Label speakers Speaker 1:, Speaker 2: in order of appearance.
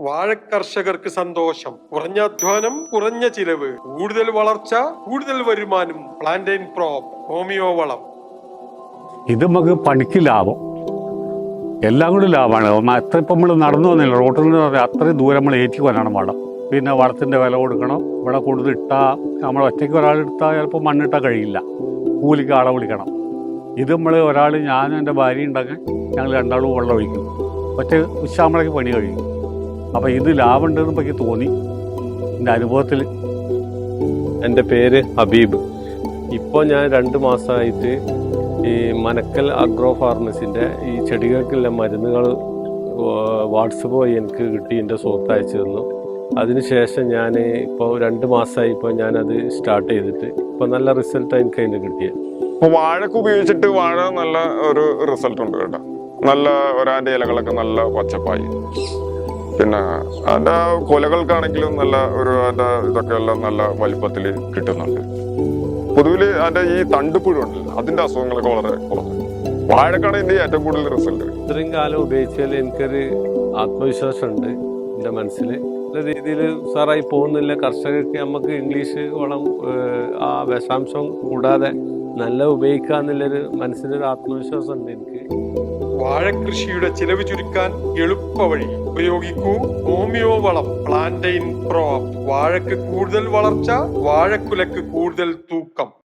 Speaker 1: വാഴക്കർഷകർക്ക് സന്തോഷം. കുറഞ്ഞ അധ്വാനം കുറഞ്ഞ ചിലവ്. കൂടുതൽ വളർച്ച കൂടുതൽ വരുമാനം. പ്ലാന്റൈൻ പ്രോപ്പ് ഹോമിയോ വളം.
Speaker 2: ഇത് നമുക്ക് പണിക്ക് ലാഭം. എല്ലാം കൂടി ലാഭമാണ്. അത്ര ഇപ്പം നമ്മൾ നടന്നു വന്നില്ല. റോട്ടിൽ നിന്ന് അത്രയും ദൂരം നമ്മൾ ഏറ്റി വരണം വളം. പിന്നെ വളത്തിന്റെ വില കൊടുക്കണം. ഇവിടെ കൂടുതൽ ഇട്ടാൽ നമ്മൾ ഒറ്റയ്ക്ക് ഒരാൾ എടുത്താൽ ചിലപ്പോൾ മണ്ണിട്ടാൽ കഴിയില്ല. കൂലിക്ക് ആളെ വിളിക്കണം. ഇത് നമ്മൾ ഒരാൾ ഞാനും എന്റെ ഭാര്യ ഉണ്ടെങ്കിൽ ഞങ്ങൾ രണ്ടാളും വെള്ളം ഒഴിക്കും. ഒറ്റ ഉച്ചാകുമ്പോഴേക്ക് പണി കഴിയും. അപ്പോൾ ഇത് ലാഭമുണ്ടെന്ന് എനിക്ക് തോന്നി. എന്റെ അനുഭവത്തിൽ.
Speaker 3: എന്റെ പേര് ഹബീബ്. ഇപ്പോൾ ഞാൻ രണ്ട് മാസമായിട്ട് ഈ മനക്കൽ അഗ്രോ ഫാർമസിന്റെ ഈ ചെടികൾക്കുള്ള മരുന്നുകൾ വാട്സപ്പ് വഴി എനിക്ക് കിട്ടി എന്റെ സുഹൃത്ത് അയച്ചു തന്നു. അതിനുശേഷം ഞാൻ ഇപ്പോൾ രണ്ട് മാസമായി ഇപ്പോൾ ഞാനത് സ്റ്റാർട്ട് ചെയ്തിട്ട്. ഇപ്പോൾ നല്ല റിസൾട്ട് എനിക്ക് അതിന് കിട്ടിയത്
Speaker 4: ഇപ്പോൾ വാഴക്ക് ഉപയോഗിച്ചിട്ട് വാഴ നല്ല ഒരു റിസൾട്ട് ഉണ്ട് കേട്ടോ. നല്ല ഒരാന്റെ ഇലകളൊക്കെ നല്ല പച്ചപ്പായി. പിന്നെ അതിന്റെ കൊലകൾക്കാണെങ്കിലും നല്ല ഒരു അതിന്റെ ഇതൊക്കെ എല്ലാം നല്ല വലിപ്പത്തിൽ കിട്ടുന്നുണ്ട്. പൊതുവിൽ അതിന്റെ ഈ തണ്ടുപുഴ ഉണ്ടല്ലോ അതിന്റെ അസുഖങ്ങളൊക്കെ വളരെ കുറവ് വാഴക്കാണ് ഇന്ത്യ ഏറ്റവും കൂടുതൽ റിസൾട്ട്.
Speaker 3: ഇത്രയും കാലം ഉപയോഗിച്ചാൽ എനിക്കൊരു ആത്മവിശ്വാസമുണ്ട് എന്റെ മനസ്സിൽ. നല്ല രീതിയിൽ ഉഷാറായി പോകുന്നില്ല. കർഷകർക്ക് നമുക്ക് ഇംഗ്ലീഷ് വളം ആ വിഷാംശം കൂടാതെ നല്ല ഉപയോഗിക്കാന്നുള്ളൊരു മനസ്സിലൊരു ആത്മവിശ്വാസം ഉണ്ട് എനിക്ക്.
Speaker 1: വാഴകൃഷിയുടെ ചിലവ് ചുരുക്കാൻ എളുപ്പ വഴി ഉപയോഗിക്കൂ ഹോമിയോ വളം പ്ലാന്റൈൻ പ്രോ വാഴക്ക് കൂടുതൽ വളർച്ച വാഴക്കുലക്ക് കൂടുതൽ തൂക്കം.